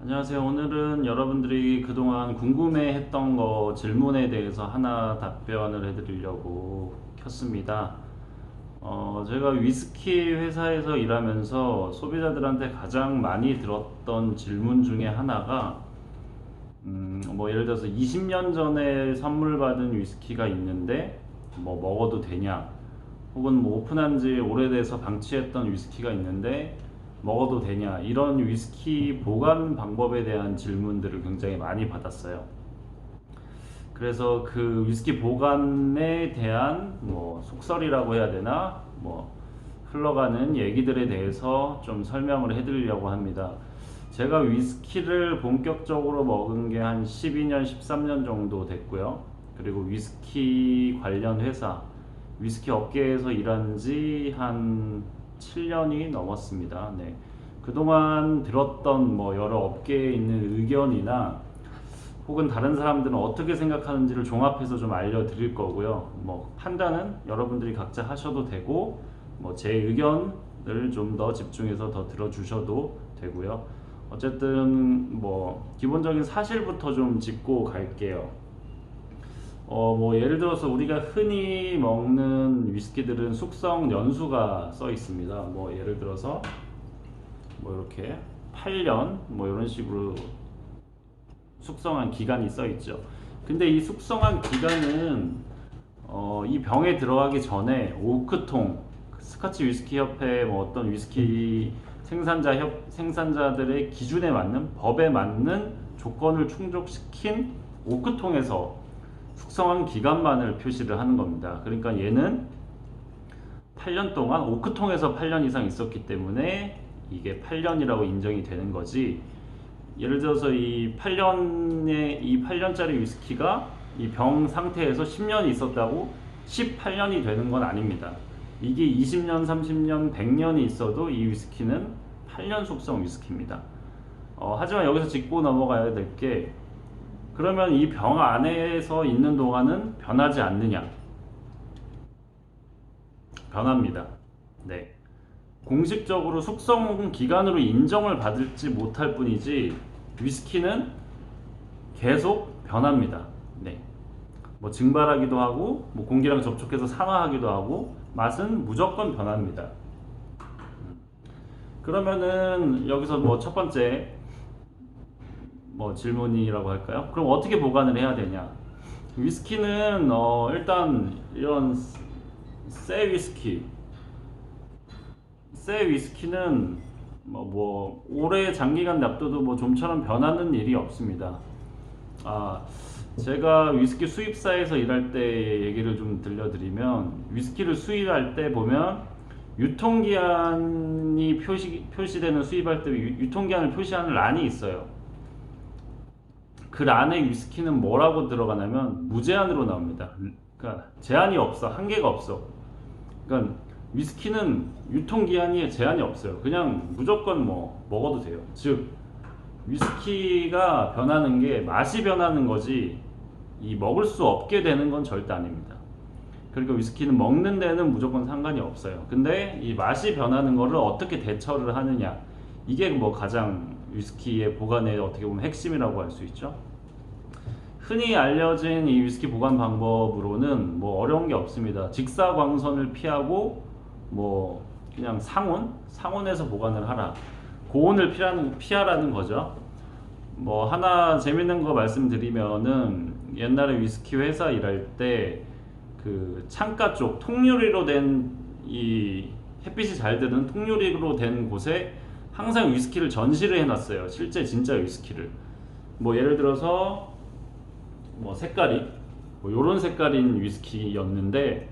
안녕하세요. 오늘은 여러분들이 그동안 궁금해했던 거 질문에 대해서 하나 답변을 해드리려고 켰습니다. 어, 제가 위스키 회사에서 일하면서 소비자들한테 가장 많이 들었던 질문 중에 하나가 음, 뭐 예를 들어서 20년 전에 선물 받은 위스키가 있는데 뭐 먹어도 되냐? 혹은 뭐 오픈한 지 오래돼서 방치했던 위스키가 있는데 먹어도 되냐? 이런 위스키 보관 방법에 대한 질문들을 굉장히 많이 받았어요. 그래서 그 위스키 보관에 대한 뭐 속설이라고 해야 되나? 뭐 흘러가는 얘기들에 대해서 좀 설명을 해드리려고 합니다. 제가 위스키를 본격적으로 먹은 게 한 12년, 13년 정도 됐고요. 그리고 위스키 관련 회사, 위스키 업계에서 일한 지한 7년이 넘었습니다. 네. 그동안 들었던 뭐 여러 업계에 있는 의견이나 혹은 다른 사람들은 어떻게 생각하는지를 종합해서 좀 알려드릴 거고요. 뭐 판단은 여러분들이 각자 하셔도 되고 뭐 제 의견을 좀 더 집중해서 더 들어주셔도 되고요. 어쨌든 뭐 기본적인 사실부터 좀 짚고 갈게요. 어 뭐 예를 들어서 우리가 흔히 먹는 위스키들은 숙성 연수가 써 있습니다. 뭐 예를 들어서 뭐 이렇게 8년 뭐 이런 식으로 숙성한 기간이 써 있죠. 근데 이 숙성한 기간은 어, 이 병에 들어가기 전에 오크통 스카치 위스키 협회 뭐 어떤 위스키 생산자 협 생산자들의 기준에 맞는 법에 맞는 조건을 충족시킨 오크통에서 숙성한 기간만을 표시를 하는 겁니다. 그러니까 얘는 8년 동안 오크통에서 8년 이상 있었기 때문에 이게 8년이라고 인정이 되는 거지. 예를 들어서 이 8년의 이 8년짜리 위스키가 이 병 상태에서 10년이 있었다고 18년이 되는 건 아닙니다. 이게 20년, 30년, 100년이 있어도 이 위스키는 8년 숙성 위스키입니다. 어, 하지만 여기서 짚고 넘어가야 될게 그러면 이 병 안에서 있는 동안은 변하지 않느냐? 변합니다. 네. 공식적으로 숙성 기간으로 인정을 받을지 못할 뿐이지 위스키는 계속 변합니다. 네. 뭐 증발하기도 하고 뭐 공기랑 접촉해서 산화하기도 하고 맛은 무조건 변합니다. 음. 그러면은 여기서 뭐 첫 번째 뭐 질문이라고 할까요? 그럼 어떻게 보관을 해야 되냐? 위스키는 어 일단 이런 새 위스키 새 위스키는 뭐, 뭐 오래 장기간 납둬도 뭐 좀처럼 변하는 일이 없습니다. 아 제가 위스키 수입사에서 일할 때 얘기를 좀 들려드리면 위스키를 수입할 때 보면 유통기한이 표시 표시되는 수입할 때 유- 유통기한을 표시하는 란이 있어요. 그 란에 위스키는 뭐라고 들어가냐면 무제한으로 나옵니다. 그러니까 제한이 없어, 한계가 없어. 그러니까 위스키는 유통기한이 제한이 없어요. 그냥 무조건 뭐 먹어도 돼요. 즉 위스키가 변하는 게 맛이 변하는 거지 이 먹을 수 없게 되는 건 절대 아닙니다. 그러니까 위스키는 먹는 데는 무조건 상관이 없어요. 근데 이 맛이 변하는 거를 어떻게 대처를 하느냐 이게 뭐 가장 위스키의 보관의 어떻게 보면 핵심이라고 할 수 있죠. 흔히 알려진 이 위스키 보관 방법으로는 뭐 어려운 게 없습니다. 직사광선을 피하고 뭐 그냥 상온, 상온에서 보관을 하라. 고온을 피하는 피하라는 거죠. 뭐 하나 재밌는 거 말씀드리면은 옛날에 위스키 회사 일할 때 그 창가 쪽 통유리로 된 이 햇빛이 잘 드는 통유리로 된 곳에 항상 위스키를 전시를 해놨어요. 실제 진짜 위스키를. 뭐 예를 들어서 뭐 색깔이 뭐 요런 색깔인 위스키였는데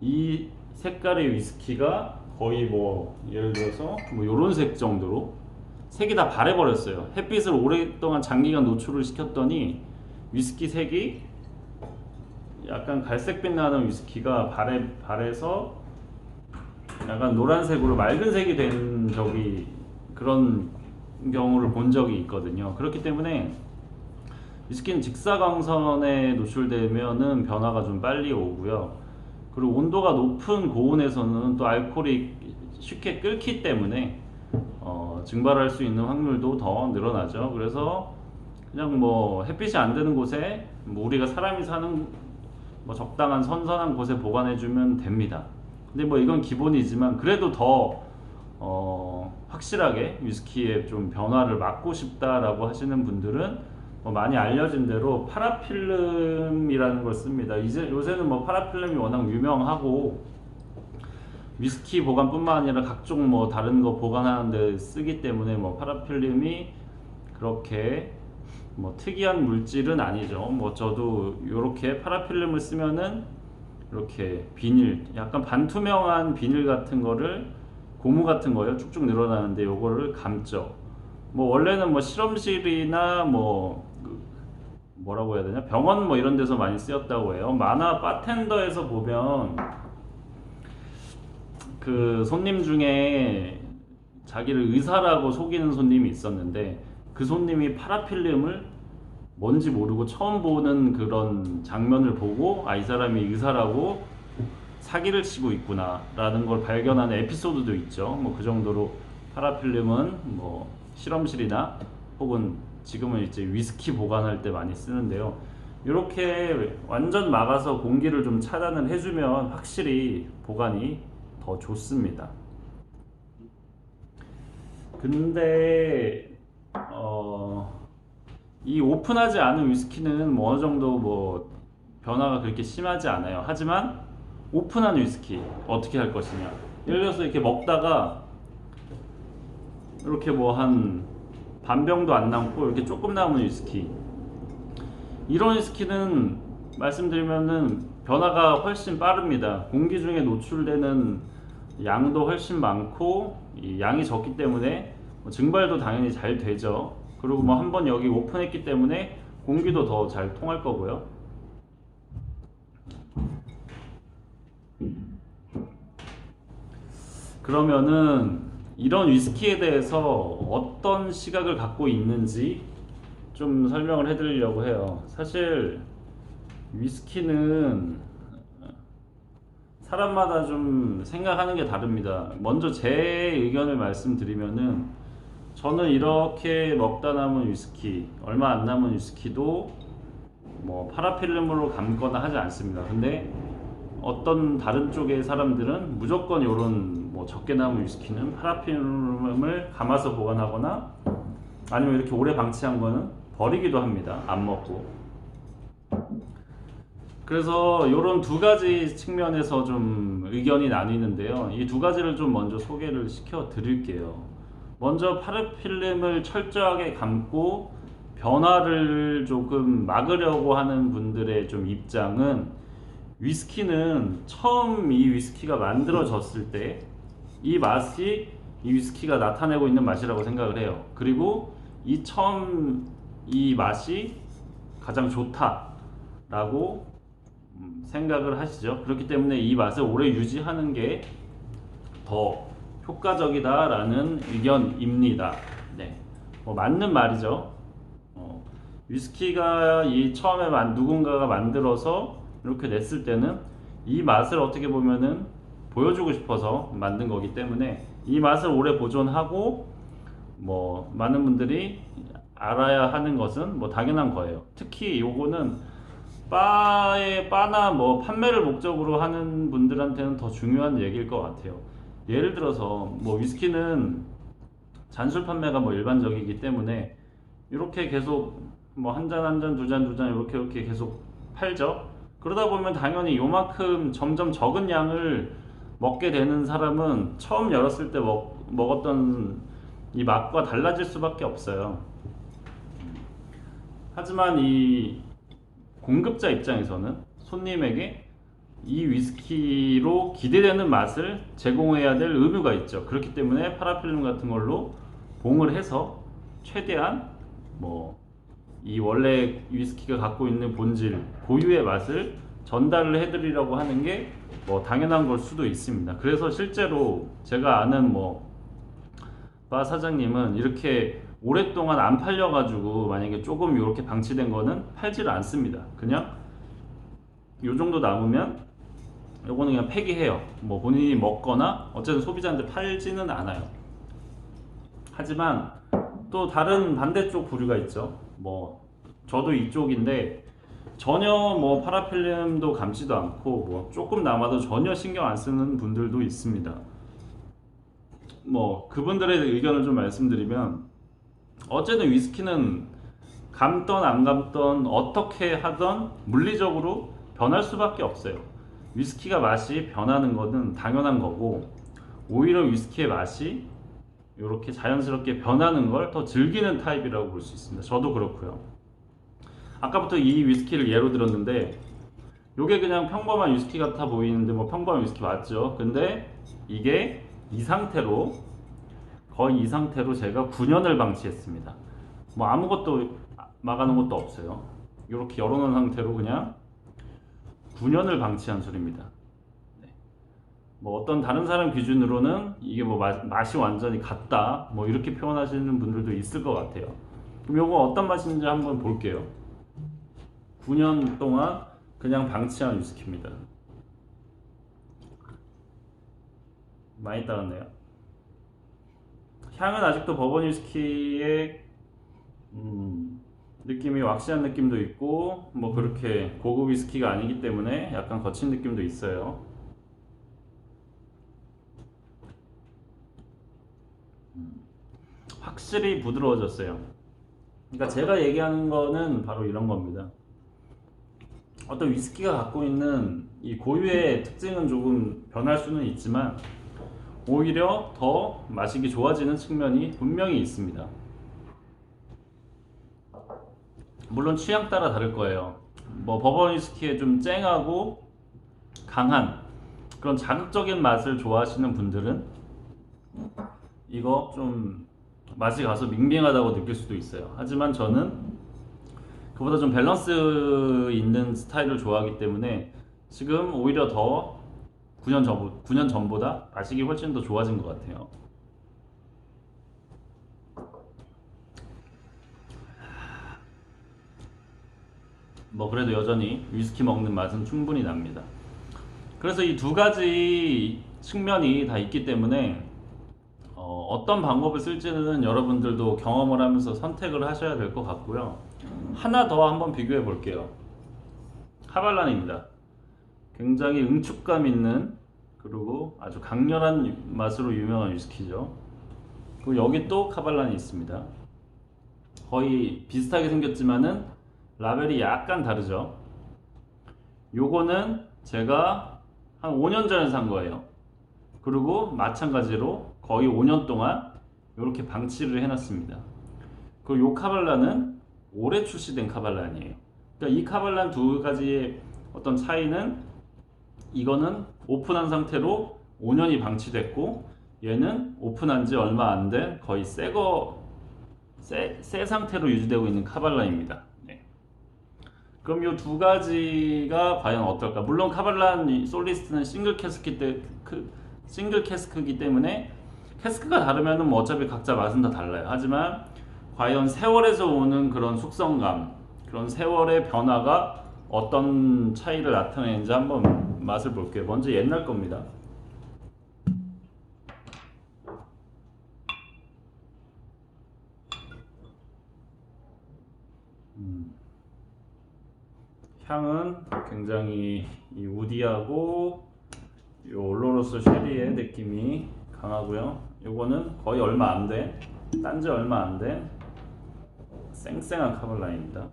이 색깔의 위스키가 거의 뭐 예를 들어서 뭐 요런 색 정도로 색이 다 바래버렸어요. 햇빛을 오랫동안 장기간 노출을 시켰더니 위스키 색이 약간 갈색빛 나는 위스키가 발에 발에서 약간 노란색으로 맑은 색이 된 적이 그런 경우를 본 적이 있거든요. 그렇기 때문에 위스키는 직사광선에 노출되면은 변화가 좀 빨리 오고요. 그리고 온도가 높은 고온에서는 또 알코올이 쉽게 끓기 때문에 어, 어, 증발할 수 있는 확률도 더 늘어나죠. 그래서 그냥 뭐 햇빛이 안 드는 곳에 뭐 우리가 사람이 사는 뭐 적당한 선선한 곳에 보관해주면 됩니다. 근데 뭐 이건 기본이지만 그래도 더 어, 확실하게 위스키의 좀 변화를 막고 싶다라고 하시는 분들은 뭐 많이 알려진 대로 파라필름이라는 걸 씁니다. 이제 요새는 뭐 파라필름이 워낙 유명하고 위스키 보관뿐만 아니라 각종 뭐 다른 거 보관하는데 쓰기 때문에 뭐 파라필름이 그렇게 뭐 특이한 물질은 아니죠. 뭐 저도 이렇게 파라필름을 쓰면은 이렇게 비닐, 약간 반투명한 비닐 같은 거를 고무 같은 거요 쭉쭉 늘어나는데 요거를 감죠. 뭐 원래는 뭐 실험실이나 뭐그 뭐라고 해야 되냐 병원 뭐 이런 데서 많이 쓰였다고 해요. 만화 바텐더에서 보면 그 손님 중에 자기를 의사라고 속이는 손님이 있었는데 그 손님이 파라필름을 뭔지 모르고 처음 보는 그런 장면을 보고 아 이 사람이 의사라고 사기를 치고 있구나 라는 걸 발견하는 에피소드도 있죠. 뭐 그 정도로 파라필름은 뭐 실험실이나 혹은 지금은 이제 위스키 보관할 때 많이 쓰는데요. 이렇게 완전 막아서 공기를 좀 차단을 해주면 확실히 보관이 더 좋습니다. 근데 어, 이 오픈하지 않은 위스키는 뭐 어느 정도 뭐 변화가 그렇게 심하지 않아요. 하지만 오픈한 위스키 어떻게 할 것이냐. 예를 들어서 이렇게 먹다가 이렇게 뭐한 반병도 안 남고 이렇게 조금 남은 위스키. 이런 위스키는 말씀드리면은 변화가 훨씬 빠릅니다. 공기 중에 노출되는 양도 훨씬 많고 이 양이 적기 때문에 뭐 증발도 당연히 잘 되죠. 그리고 뭐 한 번 여기 오픈했기 때문에 공기도 더 잘 통할 거고요. 그러면은 이런 위스키에 대해서 어떤 시각을 갖고 있는지 좀 설명을 해드리려고 해요. 사실 위스키는 사람마다 좀 생각하는 게 다릅니다. 먼저 제 의견을 말씀드리면은 저는 이렇게 먹다 남은 위스키, 얼마 안 남은 위스키도 뭐 파라필름으로 감거나 하지 않습니다. 근데 어떤 다른 쪽의 사람들은 무조건 이런 뭐 적게 남은 위스키는 파라필름을 감아서 보관하거나 아니면 이렇게 오래 방치한 거는 버리기도 합니다. 안 먹고. 그래서 이런 두 가지 측면에서 좀 의견이 나뉘는데요. 이 두 가지를 좀 먼저 소개를 시켜 드릴게요. 먼저 파라필름을 철저하게 감고 변화를 조금 막으려고 하는 분들의 좀 입장은 위스키는 처음 이 위스키가 만들어졌을 때 이 맛이 이 위스키가 나타내고 있는 맛이라고 생각을 해요. 그리고 이 처음 이 맛이 가장 좋다라고 음, 생각을 하시죠. 그렇기 때문에 이 맛을 오래 유지하는 게 더 효과적이다라는 의견입니다. 네, 뭐 맞는 말이죠. 어, 위스키가 이 처음에 만, 누군가가 만들어서 이렇게 냈을 때는 이 맛을 어떻게 보면은 보여주고 싶어서 만든 거기 때문에 이 맛을 오래 보존하고 뭐 많은 분들이 알아야 하는 것은 뭐 당연한 거예요. 특히 요거는 바에 바나 뭐 판매를 목적으로 하는 분들한테는 더 중요한 얘기일 것 같아요. 예를 들어서 뭐 위스키는 잔술 판매가 뭐 일반적이기 때문에 이렇게 계속 뭐 한 잔 한 잔 두 잔 두잔 이렇게 이렇게 계속 팔죠. 그러다 보면 당연히 요만큼 점점 적은 양을 먹게 되는 사람은 처음 열었을 때 먹, 먹었던 이 맛과 달라질 수밖에 없어요. 하지만 이 공급자 입장에서는 손님에게 이 위스키로 기대되는 맛을 제공해야 될 의무가 있죠. 그렇기 때문에 파라필름 같은 걸로 봉을 해서 최대한 뭐 이 원래 위스키가 갖고 있는 본질 고유의 맛을 전달을 해드리려고 하는 게 뭐 당연한 걸 수도 있습니다. 그래서 실제로 제가 아는 뭐 바 사장님은 이렇게 오랫동안 안 팔려가지고 만약에 조금 이렇게 방치된 거는 팔지를 않습니다. 그냥 요 정도 남으면 요거는 그냥 폐기해요. 뭐 본인이 먹거나 어쨌든 소비자한테 팔지는 않아요. 하지만 또 다른 반대쪽 부류가 있죠. 뭐 저도 이쪽인데 전혀 뭐 파라필름도 감지도 않고 뭐 조금 남아도 전혀 신경 안 쓰는 분들도 있습니다. 뭐 그분들의 의견을 좀 말씀드리면 어쨌든 위스키는 감던 안 감던 어떻게 하던 물리적으로 변할 수밖에 없어요. 위스키가 맛이 변하는 것은 당연한 거고 오히려 위스키의 맛이 이렇게 자연스럽게 변하는 걸 더 즐기는 타입이라고 볼 수 있습니다. 저도 그렇고요. 아까부터 이 위스키를 예로 들었는데 이게 그냥 평범한 위스키 같아 보이는데 뭐 평범한 위스키 맞죠? 근데 이게 이 상태로 거의 이 상태로 제가 9년을 방치했습니다. 뭐 아무것도 막아놓은 것도 없어요. 이렇게 열어놓은 상태로 그냥 9년을 방치한 술입니다. 네. 뭐 어떤 다른 사람 기준으로는 이게 뭐 맛, 맛이 완전히 같다 뭐 이렇게 표현하시는 분들도 있을 것 같아요. 그럼 이거 어떤 맛인지 한번 볼게요. 9년 동안 그냥 방치한 위스키입니다. 많이 따랐네요. 향은 아직도 버번 위스키의 음, 느낌이 왁시한 느낌도 있고 뭐 그렇게 고급 위스키가 아니기 때문에 약간 거친 느낌도 있어요. 음, 확실히 부드러워졌어요. 그러니까 제가 얘기하는 거는 바로 이런 겁니다. 어떤 위스키가 갖고 있는 이 고유의 특징은 조금 변할 수는 있지만 오히려 더 마시기 좋아지는 측면이 분명히 있습니다. 물론 취향 따라 다를 거예요. 뭐 버번 위스키에 좀 쨍하고 강한 그런 자극적인 맛을 좋아하시는 분들은 이거 좀 맛이 가서 밍밍하다고 느낄 수도 있어요. 하지만 저는 그보다 좀 밸런스 있는 스타일을 좋아하기 때문에 지금 오히려 더 9년 전 9년 전보다 마시기 훨씬 더 좋아진 것 같아요. 뭐 그래도 여전히 위스키 먹는 맛은 충분히 납니다. 그래서 이 두 가지 측면이 다 있기 때문에 어, 떤 방법을 쓸지는 여러분들도 경험을 하면서 선택을 하셔야 될 것 같고요. 하나 더 한번 비교해 볼게요. 카발란입니다. 굉장히 응축감 있는 그리고 아주 강렬한 맛으로 유명한 위스키죠. 그리고 여기 또 카발란이 있습니다. 거의 비슷하게 생겼지만은 라벨이 약간 다르죠. 요거는 제가 한 5년 전에 산 거예요. 그리고 마찬가지로 거의 5년 동안 이렇게 방치를 해놨습니다. 그리고 요 카발란은 올해 출시된 카발란이에요. 그러니까 이 카발란 두 가지의 어떤 차이는 이거는 오픈한 상태로 5년이 방치됐고 얘는 오픈한 지 얼마 안 된 거의 새거 새, 새 상태로 유지되고 있는 카발란입니다. 네. 그럼 이 두 가지가 과연 어떨까? 물론 카발란 솔리스트는 싱글 캐스크 때 그, 싱글 캐스크이기 때문에 캐스크가 다르면은 뭐 어차피 각자 맛은 다 달라요. 하지만 과연 세월에서 오는 그런 숙성감, 그런 세월의 변화가 어떤 차이를 나타내는지 한번 맛을 볼게요. 먼저 옛날 겁니다. 음. 향은 굉장히 이 우디하고 이 올로로스 쉐리의 느낌이 강하고요. 요거는 거의 얼마 안 돼, 딴지 얼마 안 돼, 쌩쌩한 카발라입니다.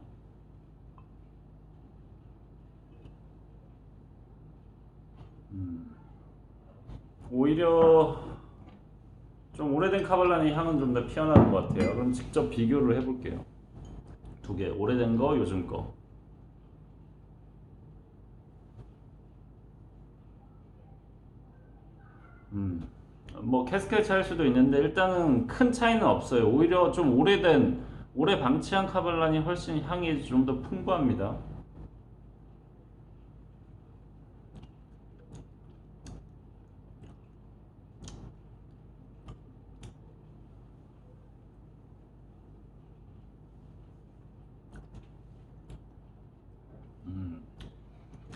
음. 오히려 좀 오래된 카발란의 향은 좀 더 피어나는 것 같아요. 그럼 직접 비교를 해볼게요. 두 개, 오래된 거, 요즘 거. 음, 뭐 캐스켓 차일 수도 있는데 일단은 큰 차이는 없어요. 오히려 좀 오래된, 오래 방치한 카발란이 훨씬 향이 좀 더 풍부합니다.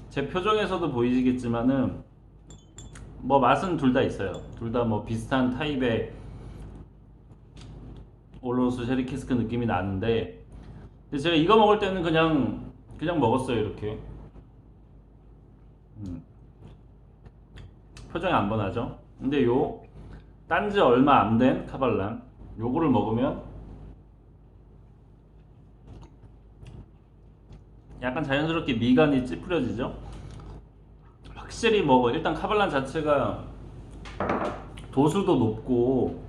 제 표정에서도 보이시겠지만은 뭐 맛은 둘 다 있어요. 둘 다 뭐 비슷한 타입의 올로스 쉐리 캐스크 느낌이 나는데 근데 제가 이거 먹을 때는 그냥 그냥 먹었어요 이렇게. 음. 표정이 안 번하죠? 근데 요 딴지 얼마 안 된 카발란 요거를 먹으면 약간 자연스럽게 미간이 찌푸려지죠? 확실히 뭐 일단 카발란 자체가 도수도 높고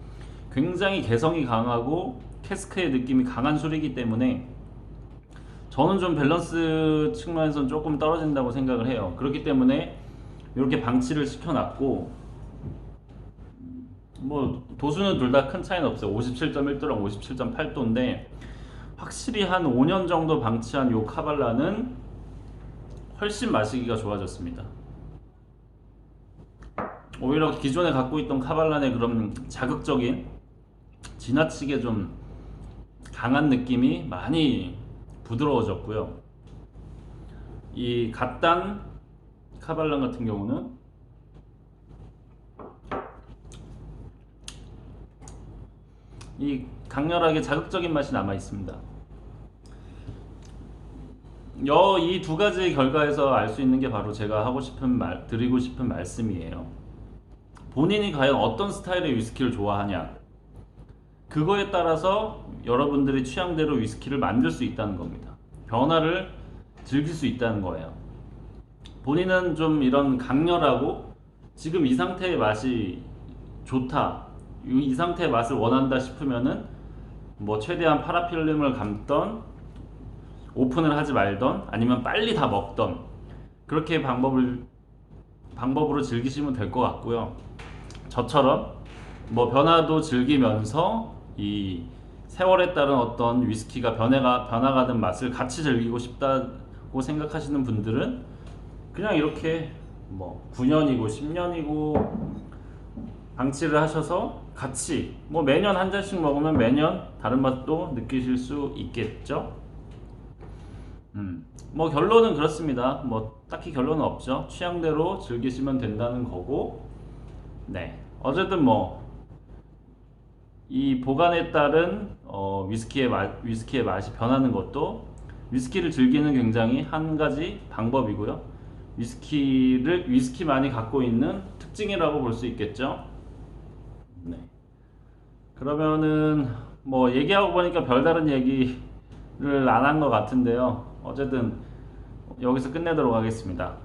굉장히 개성이 강하고 캐스크의 느낌이 강한 술이기 때문에 저는 좀 밸런스 측면에서는 조금 떨어진다고 생각을 해요. 그렇기 때문에 이렇게 방치를 시켜놨고 뭐 도수는 둘 다 큰 차이는 없어요. 57.1도랑 57.8도인데 확실히 한 5년 정도 방치한 요 카발라는 훨씬 마시기가 좋아졌습니다. 오히려 기존에 갖고 있던 카발란의 그런 자극적인 지나치게 좀 강한 느낌이 많이 부드러워졌고요. 이 갓단 카발란 같은 경우는 이 강렬하게 자극적인 맛이 남아 있습니다. 여 이 두 가지 결과에서 알 수 있는 게 바로 제가 하고 싶은 말, 드리고 싶은 말씀이에요. 본인이 과연 어떤 스타일의 위스키를 좋아하냐. 그거에 따라서 여러분들이 취향대로 위스키를 만들 수 있다는 겁니다. 변화를 즐길 수 있다는 거예요. 본인은 좀 이런 강렬하고 지금 이 상태의 맛이 좋다. 이, 이 상태의 맛을 원한다 싶으면은 뭐 최대한 파라필름을 감던 오픈을 하지 말던 아니면 빨리 다 먹던 그렇게 방법을 방법으로 즐기시면 될 것 같고요. 저처럼 뭐 변화도 즐기면서 이 세월에 따른 어떤 위스키가 변해가 변화가는 맛을 같이 즐기고 싶다고 생각하시는 분들은 그냥 이렇게 뭐 9년이고 10년이고 방치를 하셔서 같이 뭐 매년 한 잔씩 먹으면 매년 다른 맛도 느끼실 수 있겠죠. 음, 뭐 결론은 그렇습니다. 뭐 딱히 결론은 없죠. 취향대로 즐기시면 된다는 거고, 네. 어쨌든 뭐 이 보관에 따른 어, 위스키의 맛, 위스키의 맛이 변하는 것도 위스키를 즐기는 굉장히 한 가지 방법이고요. 위스키를 위스키만이 갖고 있는 특징이라고 볼 수 있겠죠. 네. 그러면은 뭐 얘기하고 보니까 별다른 얘기를 안 한 것 같은데요. 어쨌든 여기서 끝내도록 하겠습니다.